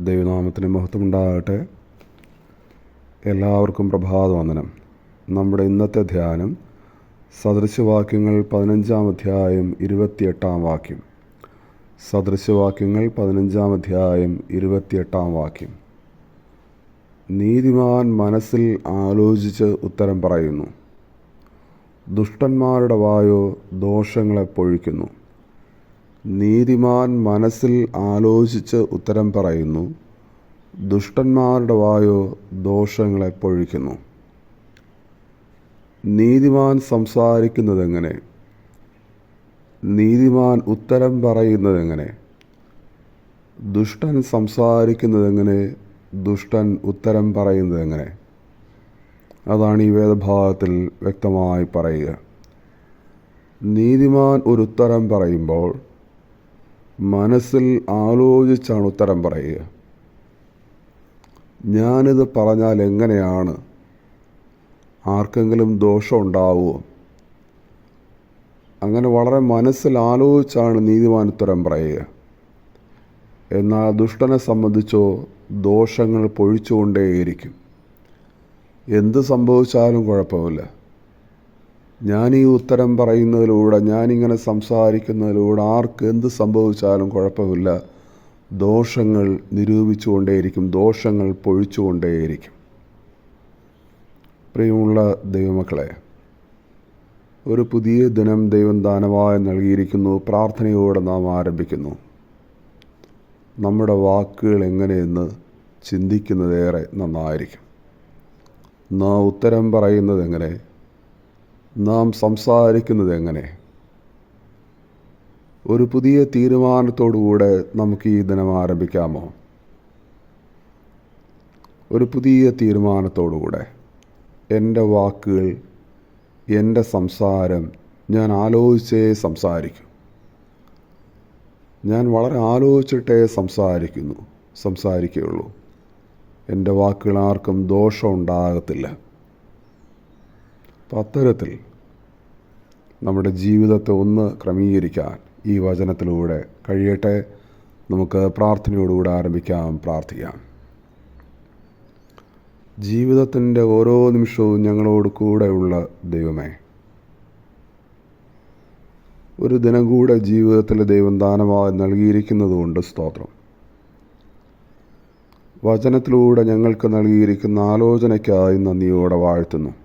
ദൈവനാമത്തിന് മഹത്വമുണ്ടാകട്ടെ. എല്ലാവർക്കും പ്രഭാതവന്ദനം. നമ്മുടെ ഇന്നത്തെ ധ്യാനം സദൃശവാക്യങ്ങൾ പതിനഞ്ചാം അധ്യായം ഇരുപത്തിയെട്ടാം വാക്യം. സദൃശവാക്യങ്ങൾ പതിനഞ്ചാം അധ്യായം ഇരുപത്തിയെട്ടാം വാക്യം. നീതിമാൻ മനസ്സിൽ ആലോചിച്ച് ഉത്തരം പറയുന്നു. ദുഷ്ടന്മാരുടെ വായോ ദോഷങ്ങളെ പൊഴിക്കുന്നു. നീതിമാൻ മനസ്സിൽ ആലോചിച്ച് ഉത്തരം പറയുന്നു. ദുഷ്ടന്മാരുടെ വായോ ദോഷങ്ങളെ പൊഴിക്കുന്നു. നീതിമാൻ സംസാരിക്കുന്നതെങ്ങനെ? നീതിമാൻ ഉത്തരം പറയുന്നതെങ്ങനെ? ദുഷ്ടൻ സംസാരിക്കുന്നതെങ്ങനെ? ദുഷ്ടൻ ഉത്തരം പറയുന്നതെങ്ങനെ? അതാണ് ഈ വേദഭാഗത്തിൽ വ്യക്തമായി പറയുക. നീതിമാൻ ഒരു ഉത്തരം പറയുമ്പോൾ മനസ്സിൽ ആലോചിച്ചാണ് ഉത്തരം പറയുക. ഞാനിത് പറഞ്ഞാൽ എങ്ങനെയാണ്? ആർക്കെങ്കിലും ദോഷം ഉണ്ടാവുമോ അങ്ങനെ വളരെ മനസ്സിൽ ആലോചിച്ചാണ് നീതിമാൻ ഉത്തരം പറയുക. എന്നാൽ ദുഷ്ടനെ സംബന്ധിച്ചോ ദോഷങ്ങൾ പൊഴിച്ചുകൊണ്ടേയിരിക്കും. എന്ത് സംഭവിച്ചാലും കുഴപ്പമില്ല. ഞാൻ ഈ ഉത്തരം പറയുന്നതിലൂടെ ഞാനിങ്ങനെ സംസാരിക്കുന്നതിലൂടെ ആർക്ക് എന്ത് സംഭവിച്ചാലും കുഴപ്പമില്ല. ദോഷങ്ങൾ നിരൂപിച്ചുകൊണ്ടേയിരിക്കും ദോഷങ്ങൾ പൊഴിച്ചുകൊണ്ടേയിരിക്കും. പ്രിയമുള്ള ദൈവമക്കളെ ഒരു പുതിയ ദിനം ദൈവം ദാനമായി നൽകിയിരിക്കുന്നു പ്രാർത്ഥനയോടെ നാം ആരംഭിക്കുന്നു. നമ്മുടെ വാക്കുകൾ എങ്ങനെയെന്ന് ചിന്തിക്കുന്നതേറെ നന്നായിരിക്കും. ഉത്തരം പറയുന്നത് എങ്ങനെ നാം സംസാരിക്കുന്നത് എങ്ങനെ? ഒരു പുതിയ തീരുമാനത്തോടുകൂടെ നമുക്ക് ഈ ദിനം ആരംഭിക്കാമോ? ഒരു പുതിയ തീരുമാനത്തോടുകൂടെ. എന്റെ വാക്കുകൾ എന്റെ സംസാരം ഞാൻ ആലോചിച്ചേ സംസാരിക്കും. ഞാൻ വളരെ ആലോചിച്ചിട്ടേ സംസാരിക്കുന്നു സംസാരിക്കുകയുള്ളൂ. എന്റെ വാക്കുകൾ ആർക്കും ദോഷം ഉണ്ടാകത്തില്ല അപ്പം അത്തരത്തിൽ നമ്മുടെ ജീവിതത്തെ ഒന്ന് ക്രമീകരിക്കാൻ ഈ വചനത്തിലൂടെ കഴിയട്ടെ. നമുക്ക് പ്രാർത്ഥനയോടുകൂടെ ആരംഭിക്കാം പ്രാർത്ഥിക്കാം. ജീവിതത്തിന്റെ ഓരോ നിമിഷവും ഞങ്ങളോട് കൂടെയുള്ള ദൈവമേ ഒരു ദിനം കൂടെ ജീവിതത്തിൽ ദൈവം ദാനമായി നൽകിയിരിക്കുന്നതുകൊണ്ട് സ്തോത്രം. വചനത്തിലൂടെ ഞങ്ങൾക്ക് നൽകിയിരിക്കുന്ന ആലോചനയ്ക്കായി നന്ദിയോടെ വാഴ്ത്തുന്നു.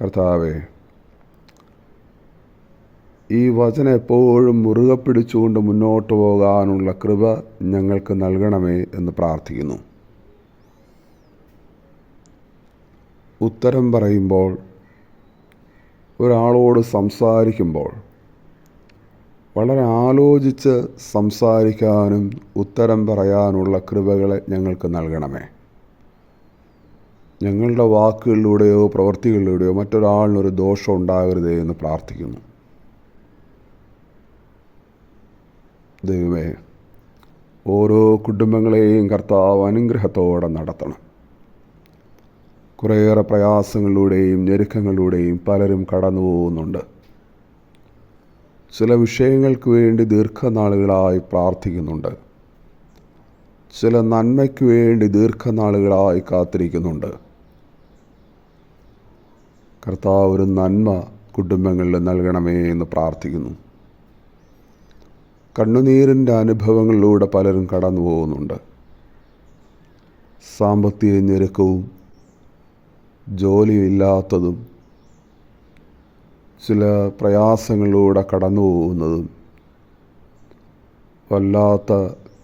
കർത്താവെ ഈ വചനം എപ്പോഴും മുറുകെ പിടിച്ചുകൊണ്ട് മുന്നോട്ട് പോകാനുള്ള കൃപ ഞങ്ങൾക്ക് നൽകണമേ എന്ന് പ്രാർത്ഥിക്കുന്നു. ഉത്തരം പറയുമ്പോൾ ഒരാളോട് സംസാരിക്കുമ്പോൾ വളരെ ആലോചിച്ച് സംസാരിക്കാനും ഉത്തരം പറയാനുള്ള കൃപകളെ ഞങ്ങൾക്ക് നൽകണമേ. ഞങ്ങളുടെ വാക്കുകളിലൂടെയോ പ്രവൃത്തികളിലൂടെയോ മറ്റൊരാളിനൊരു ദോഷം ഉണ്ടാകരുതേ എന്ന് പ്രാർത്ഥിക്കുന്നു. ദൈവമേ ഓരോ കുടുംബങ്ങളെയും കർത്താവ് അനുഗ്രഹത്തോടെ നടത്തണം. കുറേയേറെ പ്രയാസങ്ങളിലൂടെയും ഞെരുക്കങ്ങളിലൂടെയും പലരും കടന്നു പോകുന്നുണ്ട്. ചില വിഷയങ്ങൾക്ക് വേണ്ടി ദീർഘനാളുകളായി പ്രാർത്ഥിക്കുന്നുണ്ട്. ചില നന്മയ്ക്ക് വേണ്ടി ദീർഘനാളുകളായി കാത്തിരിക്കുന്നുണ്ട്. കർത്താവ് ഒരു നന്മ കുടുംബങ്ങളിൽ നൽകണമേ എന്ന് പ്രാർത്ഥിക്കുന്നു. കണ്ണുനീരിന്റെ അനുഭവങ്ങളിലൂടെ പലരും കടന്നു പോകുന്നുണ്ട്. സാമ്പത്തിക ഞെരുക്കവും ജോലിയില്ലാത്തതും ചില പ്രയാസങ്ങളിലൂടെ കടന്നു പോകുന്നതും വല്ലാത്ത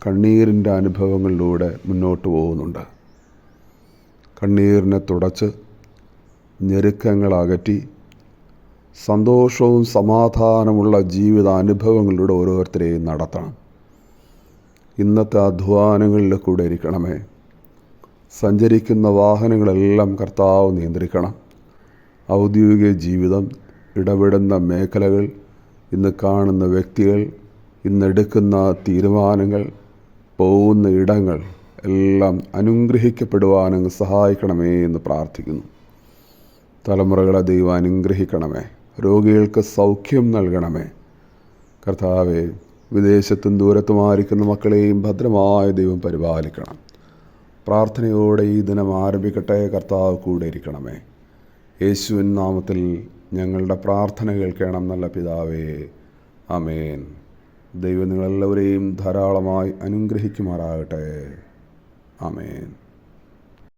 കണ്ണീരിന്റെ അനുഭവങ്ങളിലൂടെ മുന്നോട്ട് പോകുന്നുണ്ട്. കണ്ണീരിനെ തുടച്ച് ഞെരുക്കങ്ങൾ അകറ്റി സന്തോഷവും സമാധാനമുള്ള ജീവിതാനുഭവങ്ങളിലൂടെ ഓരോരുത്തരെയും നടത്തണം. ഇന്നത്തെ അധ്വാനങ്ങളിലെ കൂടെ ഇരിക്കണമേ. സഞ്ചരിക്കുന്ന വാഹനങ്ങളെല്ലാം കർത്താവ് നിയന്ത്രിക്കണം. ഔദ്യോഗിക ജീവിതം ഇടപെടുന്ന മേഖലകൾ ഇന്ന് കാണുന്ന വ്യക്തികൾ ഇന്നെടുക്കുന്ന തീരുമാനങ്ങൾ പോകുന്ന ഇടങ്ങൾ എല്ലാം അനുഗ്രഹിക്കപ്പെടുവാനങ്ങ് സഹായിക്കണമേ എന്ന് പ്രാർത്ഥിക്കുന്നു. തലമുറകളെ ദൈവം അനുഗ്രഹിക്കണമേ. രോഗികൾക്ക് സൗഖ്യം നൽകണമേ. കർത്താവെ വിദേശത്തും ദൂരത്തുമായിരിക്കുന്ന മക്കളെയും ഭദ്രമായ ദൈവം പരിപാലിക്കണം. പ്രാർത്ഥനയോടെ ഈ ദിനം ആരംഭിക്കട്ടെ കർത്താവ് കൂടെ ഇരിക്കണമേ. യേശുവിൻ നാമത്തിൽ ഞങ്ങളുടെ പ്രാർത്ഥന കേൾക്കണം നല്ല പിതാവേ. അമേൻ ദൈവം നിങ്ങളെല്ലാവരെയും ധാരാളമായി അനുഗ്രഹിക്കുമാറാകട്ടെ. അമേൻ